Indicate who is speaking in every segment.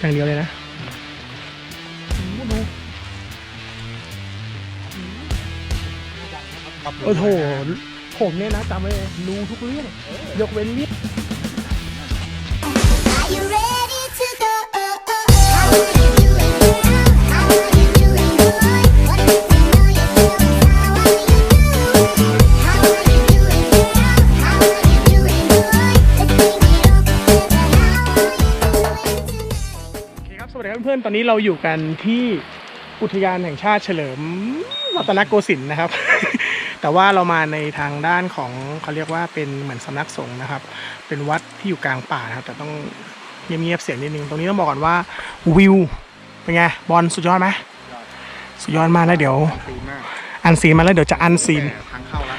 Speaker 1: อย่างเดียวเลยนะโอ้โหผมเนี่ยนะจำไว้เลยรู้ทุกเรื่องยกเว้นเรื่อง
Speaker 2: Are you ready to go?
Speaker 1: อนๆตอนนี้เราอยู่กันที่อุทยานแห่งชาติเฉลิมรัตนโกสินทร์นะครับ แต่ว่าเรามาในทางด้านของเขาเรียกว่าเป็นเหมือนสำนักสงฆ์นะครับ เป็นวัดที่อยู่กลางป่านะครับ แต่ต้องเงียบๆเสียงนิดนึง ตรงนี้ต้องบอกก่อนว่าวิวเป็นไงบอลสุดยอดไหมสุดยอดมากแล้วเดี๋ยว
Speaker 3: ตีมาก
Speaker 1: อันซีนมาแล้วเดี๋ยวจะอันซีน
Speaker 3: แต่ทางเข้าแล้ว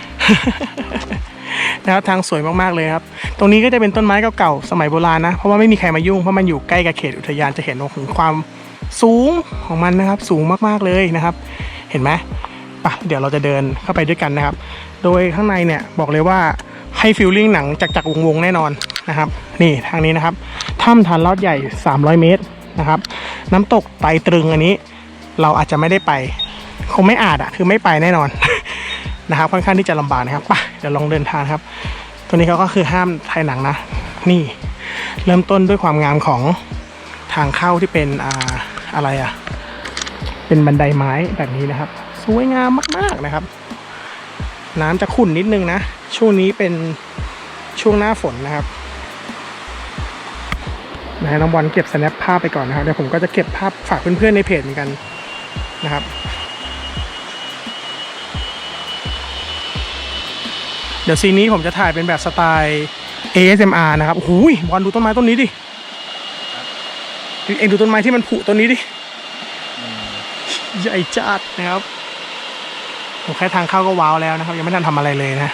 Speaker 1: นะครับทางสวยมากๆเลยครับ ตรงนี้ก็จะเป็นต้นไม้เก่าๆสมัยโบราณนะ เพราะว่าไม่มีใครมายุ่ง เพราะมันอยู่ใกล้กับเขตอุทยานจะเห็นถึงความ สูงของมันนะครับสูงมากๆเลยนะครับ เห็นไหมปะเดี๋ยวเราจะเดินเข้าไปด้วยกันนะครับ โดยข้างในเนี่ยบอกเลยว่าให้ฟิลลิ่งหนังจากจากวงๆแน่นอนนะครับ นี่ทางนี้นะครับถ้ำทานลอดใหญ่ 300 เมตรนะครับ น้ำตกไตตรึงอันนี้ เราอาจจะไม่ได้ไป คงไม่อาจอะคือไม่ไปแน่นอนนะครับค่อนข้างที่จะลำบากนะครับไปเดี๋ยวลองเดินทางครับ ตัวนี้เขาก็คือห้ามถ่ายหนังนะ นี่เริ่มต้นด้วยความงามของทางเข้าที่เป็นอ่า อะไรอะเป็นบันไดไม้แบบนี้นะครับ สวยงามมาก ๆนะครับ น้ำจะขุ่นนิดนึงนะ ช่วงนี้เป็นช่วงหน้าฝนนะครับนะน้องบอลเก็บสแนปภาพไปก่อนนะครับ เดี๋ยวผมก็จะเก็บภาพฝากเพื่อนๆในเพจเหมือนกันนะครับ เดี๋ยวซีนนี้ผมจะถ่ายเป็นแบบสไตล์ ASMR นะครับโอ้ยบอลดูต้นไม้ต้นนี้ดิ เองดูต้นไม้ที่มันผุต้นนี้ดิใหญ่จัดนะครับผมแค่ทางเข้าก็ว้าวแล้วนะครับ ยังไม่ทันทำอะไรเลยนะ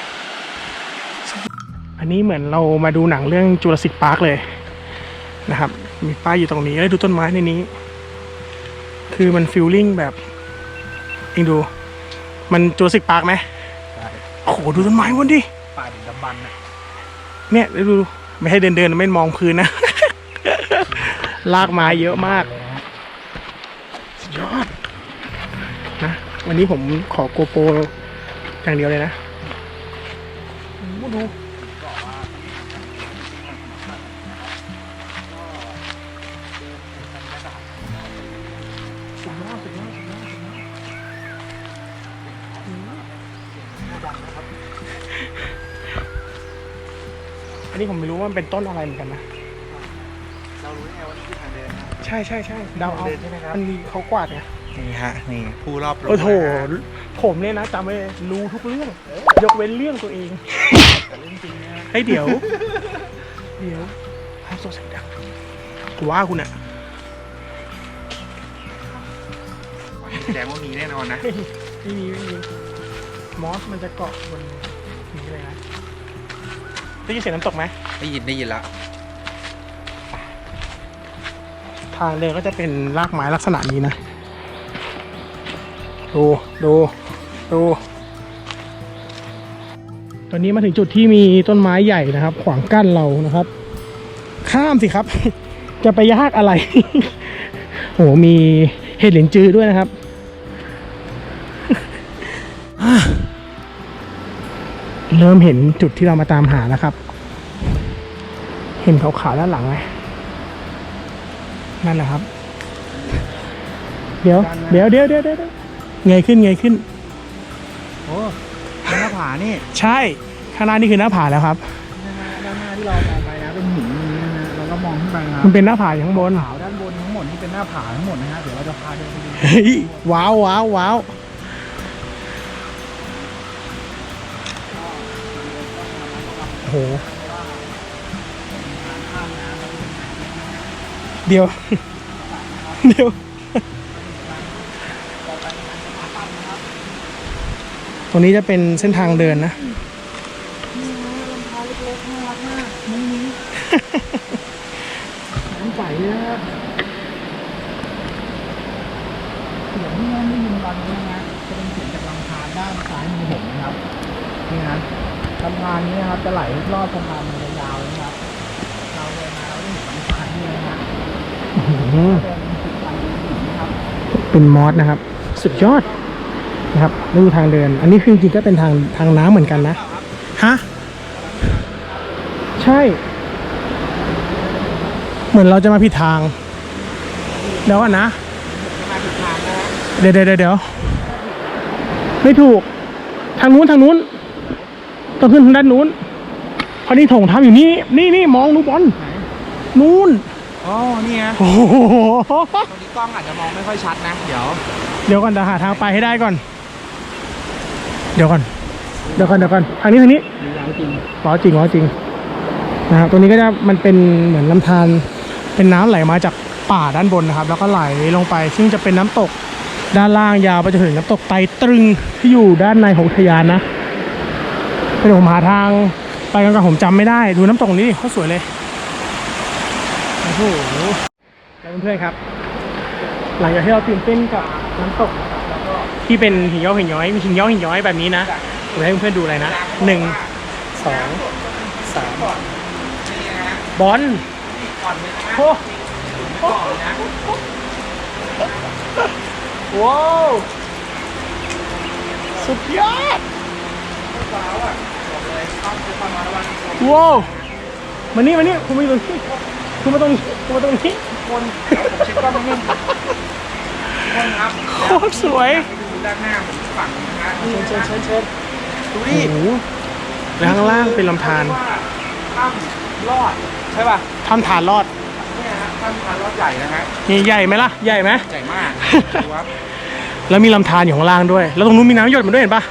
Speaker 1: อันนี้เหมือนเรามาดูหนังเรื่องจูราสสิกพาร์คเลยนะครับ มีป้ายอยู่ตรงนี้แล้วดูต้นไม้ในนี้ คือมันฟิลลิ่งแบบเองดู มันจูราสสิกพาร์คไหมโอ้โหดูต้นไม้วันดิ
Speaker 3: ป่าดึกดำบรรพ์นะ
Speaker 1: เนี่ยดูดูไม่ให้เดินเดินไม่มองพื้นนะ ลากไม้เยอะมาก สุดยอดนะวันนี้ผมขอโกโปรอย่างเดียวเลยนะดูอันนี้ผมไม่รู้ว่ามันเป็นต้นอะไรเหมือนกันนะ
Speaker 3: เรารู้ได้ไงว่านี่
Speaker 1: ช่ใช่ใช่เดาเอา
Speaker 3: เดินใช่ไหมครับ
Speaker 1: มันมีเขากวาดไง
Speaker 3: นี่ฮะนี่ผู้รอบรู้
Speaker 1: โอ้โห
Speaker 3: นะฮะ
Speaker 1: ผมเนี่ยนะจำไว้เลยรู้ทุกเรื่อง ยกเว้นเรื่องตัวเอง
Speaker 3: แต่เรื่องจริงนะ
Speaker 1: ให้ยเดี๋ยว เดี๋ยวห้ามโซเสียงดังกูว่าคุณอะ
Speaker 3: แสดงว่ามีแน่นอนนะ
Speaker 1: ไม่มีไม่มีมอสมันจะเกาะบนนี้เลยนะได้ยินเสียงน้ำตกไหม
Speaker 3: ได้ยินได้ยินละ
Speaker 1: ทางเดินก็จะเป็นรากไม้ลักษณะนี้นะ ดูดูดูตอนนี้มาถึงจุดที่มีต้นไม้ใหญ่นะครับ ขวางกั้นเรานะครับ ข้ามสิครับ จะไปยากอะไร โหมีเห็ดหลินจือด้วยนะครับเริ่มเห็นจุดที่เรามาตามหาแล้วครับ เห็นขาวๆด้านหลังไหม นั่นแหละครับ เดี๋ยว เดี๋ยวเดี๋ยวเดี๋ยวเดี๋ยวเงยขึ้นเงยขึ้น
Speaker 3: โอ้หน้าผานี่
Speaker 1: ใช่ ข้างหน้านี่คือหน้าผาแล้วครับ
Speaker 3: ด้านหน้าที่เรามองไปนะเป็นหินอย่างนี้นะฮะเราก็มองขึ้นไปนะ
Speaker 1: มันเป็นหน้าผาอยู่ข้างบน
Speaker 3: ขาวด้านบนทั้งหมดนี่เป็นหน้าผาทั้งหมดนะฮะเดี๋ยวเราจะพาเดินไปดู
Speaker 1: เฮ้ยว้าวว้าวว้าวโอ้โห เดี๋ยว เดี๋ยว ตรงนี้จะเป็นเส้นทางเดินนะ
Speaker 3: น้ำใสนะครับเสียงที่นั่นได้ยินตอนนี้นะฮะจะเป็นเสียงจากลำธารด้านซ้ายมือผมนะครับ นี่นะลำธารนี้นะครับจะไหลรอบสะพานมายาวๆนะครับ เป็นจุดทางเดินหินนะครับ
Speaker 1: เป็นมอสนะครับ สุดยอดนะครับนี่คือทางเดิน อันนี้คือจริงๆก็เป็นทางทางน้ำเหมือนกันนะฮะใช่ เหมือนเราจะมาผิดทาง เดี๋ยวก่อนนะ
Speaker 3: มาถูกทางนะฮะ
Speaker 1: เดี๋ยวเดี๋ยวเดี๋ยวเดี๋ยวไม่ถูก ทางนู้นทางนู้นต้องขึ้นทางด้านนู้นเพราะนี่โถงทำอยู่นี่นี่นี่มองดูบอลนู้น
Speaker 3: อ๋อนี่ฮะ
Speaker 1: โอ้โห
Speaker 3: ตรงนี้กล้องอาจจะมองไม่ค่อยชัดนะ เดี๋ยว
Speaker 1: เดี๋ยวก่อนเดี๋ยวหาทางไปให้ได้ก่อน เดี๋ยวก่อน เดี๋ยวก่อนเดี๋ยวก่อนทางนี้ทางนี้
Speaker 3: ดูแล้วจริง
Speaker 1: ล้อจริงล้อจริงนะครับตัวนี้ก็จะมันเป็นเหมือนลำธารเป็นน้ำไหลมาจากป่าด้านบนนะครับ แล้วก็ไหลลงไป ซึ่งจะเป็นน้ำตกด้านล่างยาวไปจนถึงน้ำตกไตรตรึงที่อยู่ด้านในของอุทยานนะเดี๋ยวผมหาทางไปกันก่อนผมจำไม่ได้ ดูน้ำตกนี้ดิเขาสวยเลย โอ้โหแล้วเพื่อนๆครับ หลังจากที่เราตื่นเต้นกับน้ำตกแล้วก็ที่เป็นหินย้อยหินย้อยมีหินย้อยหินย้อยแบบนี้นะผมให้เพื่อนๆดูอะไรนะหนึ่งสองสามบอลโอ้โหว้าวสุดยอดว้าวมานี่มานี่คุณมาอยู่ตรงนี้ คุณมาตรงนี้คุณมาตรงนี้
Speaker 3: คนเดี๋ยวผมเช็คกล้องนิดนึงคนครับ
Speaker 1: โคตรสวย
Speaker 3: ดูด้านหน้าผมฝั่งนะฮะ
Speaker 1: เชิญเชิญเชิญ
Speaker 3: ดู
Speaker 1: โอ้
Speaker 3: ดิ
Speaker 1: โหแล้วข้างล่างเป็นลำธาร
Speaker 3: ว่าถ้ำรอดใช่ป่ะ
Speaker 1: ทำฐานรอด
Speaker 3: เนี่ยฮะถ้ำทานรอดใหญ่นะฮะ
Speaker 1: นี่ใหญ่ไหมล่ะใหญ่ไหม
Speaker 3: ใหญ่มากดูว่า
Speaker 1: แล้วมีลำธารอยู่ข้างล่างด้วย แล้วตรงนู้นมีน้ำหยดมาด้วยเห็นปะ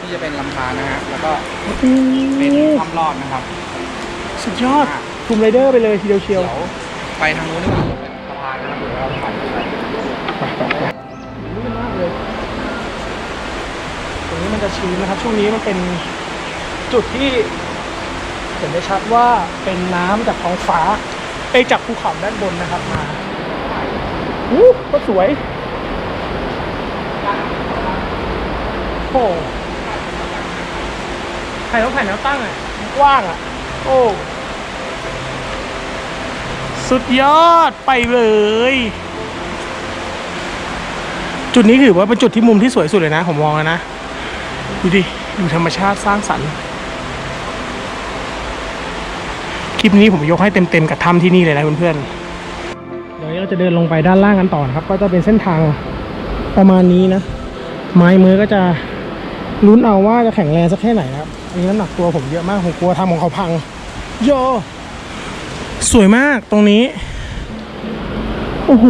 Speaker 3: ที่จะเป็นลำธารนะฮะแล้วก็
Speaker 1: โอ้โห
Speaker 3: เป็นถ้ำรอดนะครับ
Speaker 1: สุดยอด ทูมไรเดอร์ไปเลยทีเดียวเชียว
Speaker 3: เดี๋ยวไปทางนู้นนี่มันเป็นสะพานนะครับเดี๋ยวเราถ่ายไป
Speaker 1: ลื่นมากเลย ตรงนี้มันจะชื้นนะครับ ช่วงนี้มันเป็นจุดที่เห็นได้ชัดว่าเป็นน้ำจากท้องฟ้าเอยจากภูเขาด้านบนนะครับมาอู้ก็สวย โอ้ถ่ายต้องถ่ายแนวตั้งอะมันกว้างอะ โอ้ สุดยอดไปเลย จุดนี้ถือว่าเป็นจุดที่มุมที่สวยสุดเลยนะ ผมมองนะ ดูดิ ดูธรรมชาติสร้างสรรค์คลิปนี้ผมยกให้เต็มๆกับถ้ำที่นี่เลยนะเพื่อนๆ เดี๋ยวเราจะเดินลงไปด้านล่างกันต่อนะครับ ก็จะเป็นเส้นทางประมาณนี้นะ ไม้มือก็จะลุ้นเอาว่าจะแข็งแรงสักแค่ไหนนะครับอันนี้น้ำหนักตัวผมเยอะมากผมกลัวทำของเขาพัง โย สวยมากตรงนี้ โอ้โห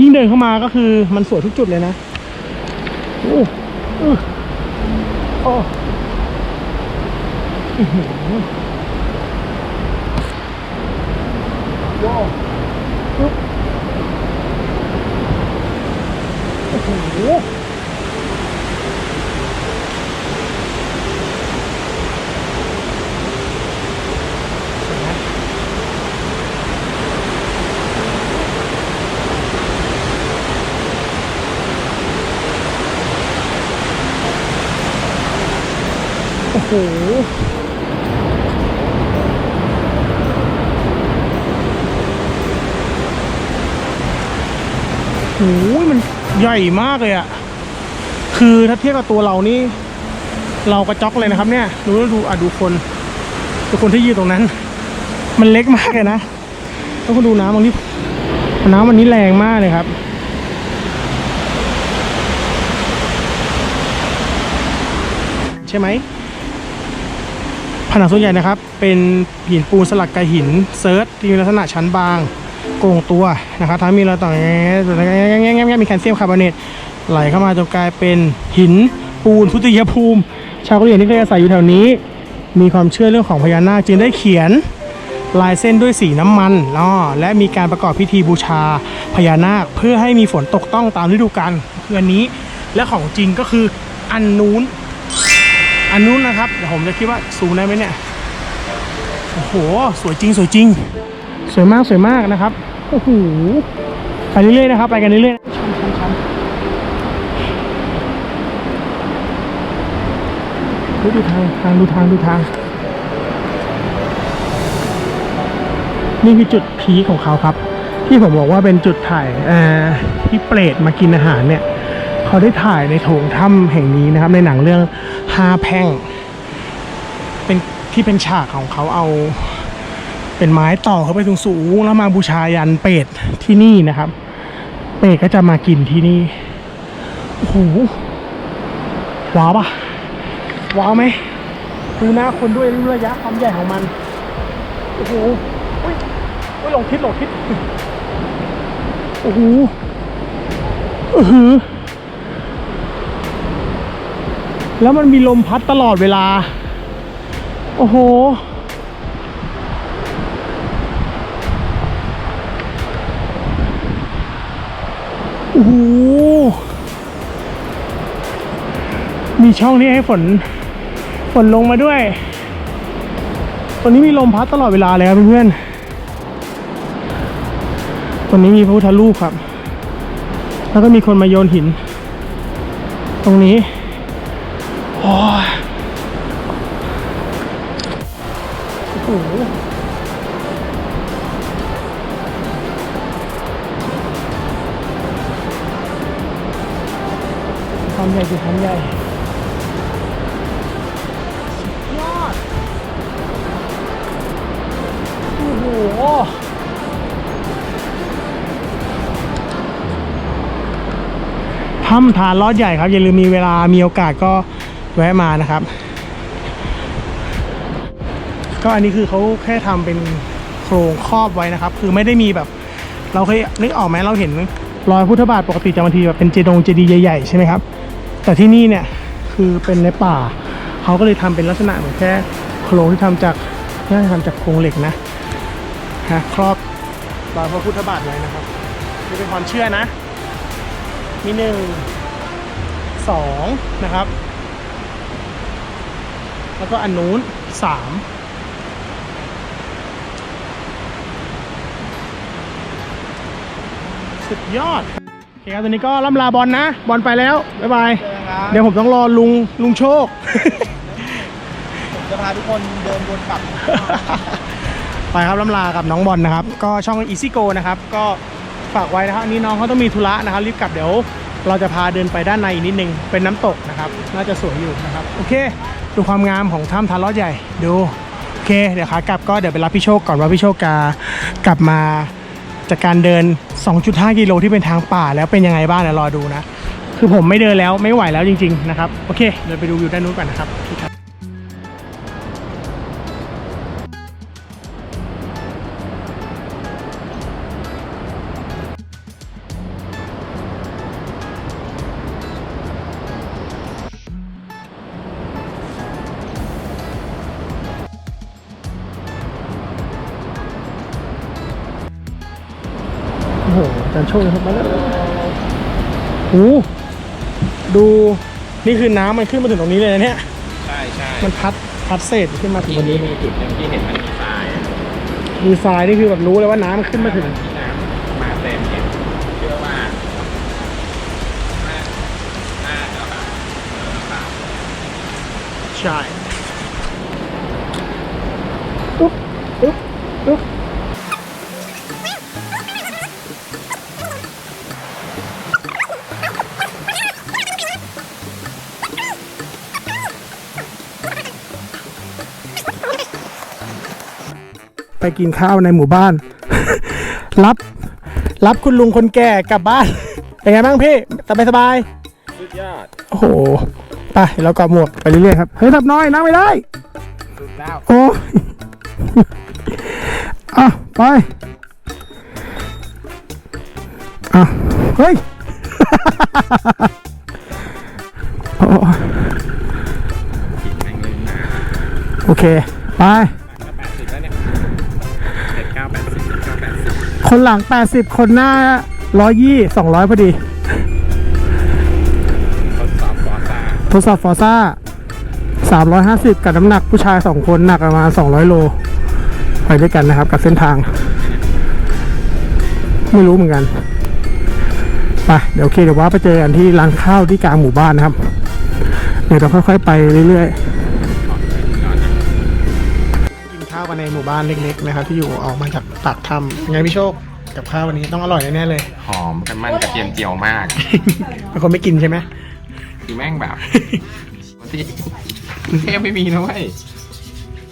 Speaker 1: ยิ่งเดินเข้ามาก็คือมันสวยทุกจุดเลยนะ โอ้อ้อโอ้อื้ออว้าวอึ๊บโอ้โห โอ้โหโอ้ยมันใหญ่มากเลยอะคือถ้าเทียบกับตัวเรานี่ เรากระจอกเลยนะครับเนี่ย ดูดูอะดูคนดูคนที่ยืนตรงนั้น มันเล็กมากเลยนะแล้วคุณดูน้ำบางที่น้ำวันนี้แรงมากเลยครับใช่ไหม ผนังส่วนใหญ่นะครับ เป็นหินปูนสลักกับหินเซิร์ชที่มีลักษณะชั้นบางโก่งตัวนะครับทั้งมีรอยต่อแง่ๆๆมีแคลเซียมคาร์บอเนตไหลเข้ามาจนกลายเป็นหินปูนพุทธิยภูมิ ชาวกะเหรี่ยงที่เคยอาศัยอยู่แถวนี้ มีความเชื่อเรื่องของพญานาคจึงได้เขียนลายเส้นด้วยสีน้ำมันอ๋อและมีการประกอบพิธีบูชาพญานาคเพื่อให้มีฝนตกต้องตามฤดูกาลคืออันนี้ และของจริงก็คืออันนู้น อันนู้นนะครับเดี๋ยวผมจะคิดว่าซูมได้ไหมเนี่ยโอ้โหสวยจริงสวยจริง สวยมากสวยมากนะครับโอ้โหไปเรื่อยๆนะครับ ไปกันเรื่อยๆชันชันชันดูทางทางดูทางดูทาง นี่คือจุดพีของเขาครับ ที่ผมบอกว่าเป็นจุดถ่ายเออที่เปรตมากินอาหารเนี่ย เขาได้ถ่ายในโถงถ้ำแห่งนี้นะครับ ในหนังเรื่อง ห้าแพ่ง เป็นที่เป็นฉากของเขาเอา เป็นไม้ต่อเข้าไปสูงๆแล้วมาบูชายันเปรตที่นี่นะครับ เปรตก็จะมากินที่นี่โอ้โหว้าวปะว้าวไหมดูหน้าคนด้วยดูระยะความใหญ่ของมันโอ้โหอุ้ยอุ้ยหลงทิศหลงทิศโอ้โหอือหือ แล้วมันมีลมพัดตลอดเวลา โอ้โห โอ้โห มีช่องนี้ให้ฝน ฝนลงมาด้วย ตอนนี้มีลมพัดตลอดเวลาเลยครับเพื่อนๆตอนนี้มีพระพุทธรูปครับ แล้วก็มีคนมาโยนหิน ตรงนี้ ถ้ำทานลอดใหญ่ครับอย่าลืมมีเวลามีโอกาสก็แวะมานะครับ ก็อันนี้คือเขาแค่ทำเป็นโครงครอบไว้นะครับ คือไม่ได้มีแบบ เราเคยนึกออกไหมเราเห็นรอยพุทธบาทปกติจะบางทีแบบเป็นเจดงเจดีย์ใหญ่ๆใช่ไหมครับ แต่ที่นี่เนี่ยคือเป็นในป่าเขาก็เลยทำเป็นลักษณะเหมือนแค่โครงที่ทำจากน่าจะทำจากโครงเหล็กนะฮะครอบรอยพระพุทธบาทไว้นะครับนี่เป็นความเชื่อนะ มีหนึ่งสองนะครับ แล้วก็อันนู้นสามสุดยอดโอเคครับตอนนี้ก็ล่ำลาบอลนะ บอลไปแล้ว บ๊ายบาย
Speaker 3: เจอกันครับ
Speaker 1: เดี๋ยวผมต้องรอลุงลุงโชค
Speaker 3: ผมจะพาทุกคนเดินวนกลับ
Speaker 1: ไปครับล่ำลากับน้องบอลนะครับ ก็ช่อง Easy Go นะครับ ก็ ฝากไว้นะครับอันนี้น้องเขาต้องมีธุระนะครับรีบกลับเดี๋ยว เราจะพาเดินไปด้านในอีกนิดนึงเป็นน้ำตกนะครับน่าจะสวยอยู่นะครับโอเค ดูความงามของถ้ำทานลอดใหญ่ดูโอเคเดี๋ยวขากลับก็เดี๋ยวไปรับพี่โชคก่อนว่าพี่โชคกากลับมาจากการเดิน 2.5 กิโลที่เป็นทางป่าแล้วเป็นยังไงบ้างเดี๋ยวรอดูนะ คือผมไม่เดินแล้วไม่ไหวแล้วจริง ๆ นะครับ โอเค เดี๋ยวไปดูวิวด้านนู้นก่อนนะครับ หดูนี่คือน้ำมันขึ้นมาถึงตรงนี้เลยนะเนี่ย
Speaker 4: ใช่ใช่
Speaker 1: มันพัดพัดเศษขึ้นมาถึง
Speaker 4: ที่
Speaker 1: ตรง
Speaker 4: นี่
Speaker 1: นี้
Speaker 4: มีจุดหนึ่งที่เห็นมันมีทรายอะ
Speaker 1: มีทรายนี่คือแบบรู้เลยว่าน้ำมันขึ้นมาถึง
Speaker 4: ที่น้ำมาเต็มเนี่ยเชื่อว่าน่าน่าจะแบบ
Speaker 1: ใช่ ไปกินข้าวในหมู่บ้าน รับ รับคุณลุงคนแก่กลับบ้าน เป็นไงบ้างพี่สบายสบายๆ
Speaker 4: สุดยอด
Speaker 1: โอ้โหไปเรากอบหมวกไปเรื่อยๆครับเฮ้ยทับน้อยนั่งไม่ได้
Speaker 4: สุดแล้ว
Speaker 1: โอ้ยอะไปอะเฮ้ยโอ้
Speaker 4: ขิงแม่งลืมมา
Speaker 1: โอเค ไป คนหลัง 80 คนหน้า 120 200 พอดี
Speaker 4: ทดสอบฟอร์ซ่า
Speaker 1: ทดสอบฟอร์ซ่า 350 กับน้ำหนักผู้ชาย 2 คนหนักประมาณ 200 โล ไปด้วยกันนะครับ กับเส้นทาง ไม่รู้เหมือนกัน ไป เดี๋ยวโอเคเดี๋ยวว่าไปเจอกันที่ร้านข้าวที่กลางหมู่บ้านนะครับ เดี๋ยวเราค่อยๆ ไปเรื่อยๆ หมู่บ้านเล็กๆนะครับที่อยู่ออกมาจากปากถ้ำยังไงพี่โชคกับข้าววันนี้ต้องอร่อยแน่ๆเลย
Speaker 4: หอมกันมันกระเทียมเจียวมาก
Speaker 1: เป็นคนไม่กินใช่ไหม
Speaker 4: คือแม่งแบบที่กรุงเทพไม่มีนะเว้ย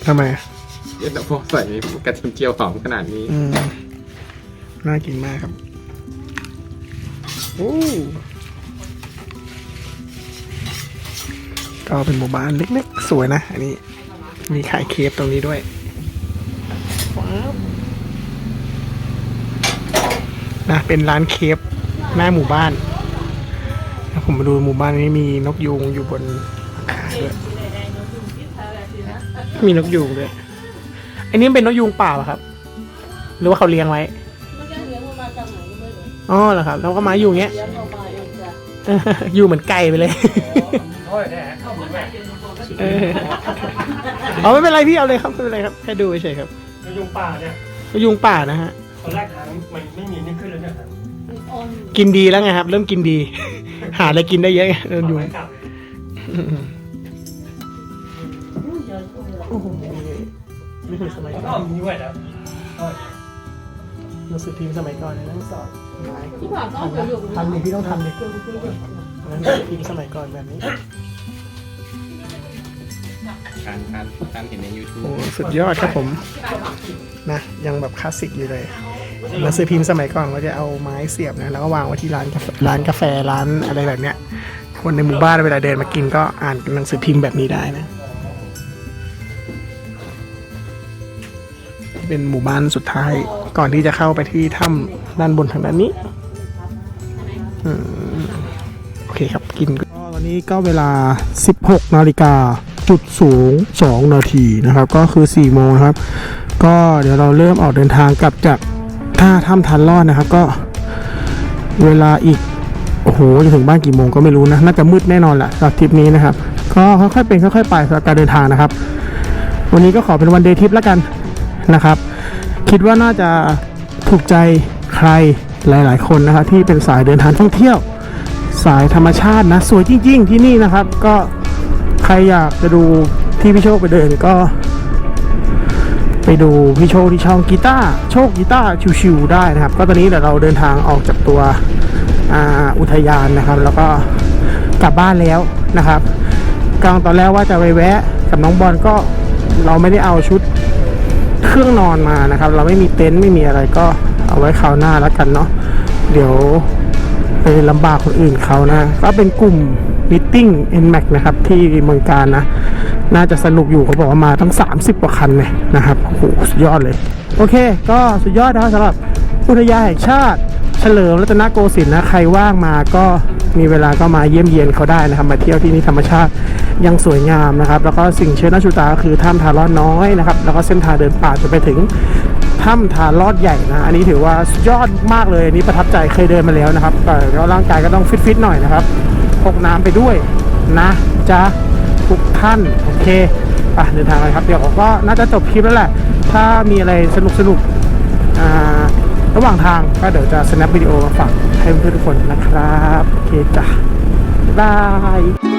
Speaker 1: ทำไม
Speaker 4: เดี๋ยวแต่พวกใส่กระเทียมเจียวหอมขนาดนี้
Speaker 1: อืมน่ากินมากครับโอ้ก็เป็นหมู่บ้านเล็กๆ สวยนะ อันนี้ มีขายเคฟตรงนี้ด้วยว้าว นะเป็นร้านเคฟหน้าหมู่บ้านแล้วผมมาดูหมู่บ้านนี้มีนกยูงอยู่บนหลังคาด้วยมีนกยูงด้วยอันนี้เป็นนกยูงป่าเหรอครับ หรือว่าเขาเลี้ยงไว้
Speaker 5: มันจะเลี้ยงมันมาจากไหนก็ไม่รู้
Speaker 1: อ๋อเหรอครับแล้วก็มาอยู่อย่างเงี้ย
Speaker 5: เลี้ยงออกมาเองจ้ะ
Speaker 1: เอออยู่เหมือนไก่ไปเลยเออเอาไม่เป็นไรพี่เอาเลยครับไม่เป็นไรครับแค่ดูเฉยๆครับ
Speaker 6: นก ยุงป่าเนี่ย
Speaker 1: นกยูงป่านะฮะ
Speaker 6: ตอนแรกหางมันไม่มีนี่ขึ้นแล้วเนี่ยครับ
Speaker 5: อ่อน
Speaker 1: กินดีแล้วไงครับ เริ่มกินดี หาอะไรกินได้เยอะไงเริ่มยุง
Speaker 6: ไว้กลับ
Speaker 1: โอ้โหนี่คือสมัย
Speaker 6: แล้ว
Speaker 1: ก่
Speaker 6: ก็
Speaker 1: อน
Speaker 6: มีไว้แล้ว
Speaker 1: หนังสือพิมพ์สมัยก่อนเนี่ยนั่งสอนไม้
Speaker 5: ที่ผ่านต้องเกี่ยวอยู่
Speaker 1: ทำดิพี่ต้องทำดิ
Speaker 5: เกี่ยวกับเกี่ยวกับ
Speaker 1: หนังสือพิมพ์สมัยก่อนแบบนี้
Speaker 4: การการการเห็นใน YouTube
Speaker 1: โอ้สุดยอดครับผมนะยังแบบคลาสสิกอยู่เลยหนังสือพิมพ์สมัยก่อนก็จะเอาไม้เสียบนะแล้วก็วางไว้ที่ร้านกาแฟร้านกาแฟร้านอะไรแบบเนี้ย คนในหมู่บ้านเวลาเดินมากินก็อ่านหนังสือพิมพ์แบบนี้ได้นะเป็นหมู่บ้านสุดท้ายก่อนที่จะเข้าไปที่ถ้ำด้านบนทางด้านนี้อโอเคครับกินก็ตอนนี้ก็เวลา 16นาฬิกา จุดสูง2นาทีนะครับ ก็คือ 4 โมงครับ ก็เดี๋ยวเราเริ่มออกเดินทางกลับจากท่าถ้ำทันรอดนะครับ ก็เวลาอีก โอ้โห จะถึงบ้านกี่โมงก็ไม่รู้นะ น่าจะมืดแน่นอนแหละสำหรับทริปนี้นะครับ ก็ค่อยๆเป็นค่อยๆไปสำหรับการเดินทางนะครับ วันนี้ก็ขอเป็นวันเดย์ทริปแล้วกันนะครับ คิดว่าน่าจะถูกใจใครหลาย ๆ คนนะครับที่เป็นสายเดินทางท่องเที่ยว สายธรรมชาตินะ สวยจริง ๆ ที่นี่นะครับ ก็ ใครอยากจะดูที่พี่โชคไปเดินก็ ไปดูพี่โชคที่ช่องกีตาร์โชคกีตาร์ชิวๆได้นะครับ ก็ตอนนี้เดี๋ยวเราเดินทางออกจากตัวอ,อุทยานนะครับ แล้วก็กลับบ้านแล้วนะครับกลางตอนแรกว่าจะไปแวะกับน้องบอลก็เราไม่ได้เอาชุดเครื่องนอนมานะครับ เราไม่มีเต็นท์ไม่มีอะไรก็เอาไว้คราวหน้าแล้วกันเนาะเดี๋ยวไปลำบากคนอื่นเขานะ ก็เป็นกลุ่ม มิทติ้ง NMAX นะครับที่เมืองการนะ น่าจะสนุกอยู่เขาบอกว่ามาตั้ง 30 กว่าคันเลยนะครับโอ้โหสุดยอดเลย โอเค ก็สุดยอดนะครับสำหรับอุทยานแห่งชาติเฉลิมรัตนโกสินทร์นะใครว่างมาก็มีเวลาก็มาเยี่ยมเยียนเขาได้นะครับมาเที่ยวที่นี่ธรรมชาติยังสวยงามนะครับ แล้วก็สิ่งเชิญน่าชูตาก็คือถ้ำทารอดน้อยนะครับแล้วก็เส้นทางเดินป่าจนไปถึงถ้ำทารอดใหญ่นะอันนี้ถือว่ายอดมากเลยอันนี้ประทับใจเคยเดินมาแล้วนะครับแต่ก็ร่างกายก็ต้องฟิตๆหน่อยนะครับ พกน้ำไปด้วยนะจ๊ะทุกท่านโอเคอะเดินทางกันครับเดี๋ยวผมก็น่าจะจบคลิปแล้วแหละ ถ้ามีอะไรสนุกสนุกอ่าระหว่างทางก็เดี๋ยวจะ snap วิดีโอมาฝากให้เพื่อนๆทุกคนนะครับ โอเคจ้ะบ๊าบาย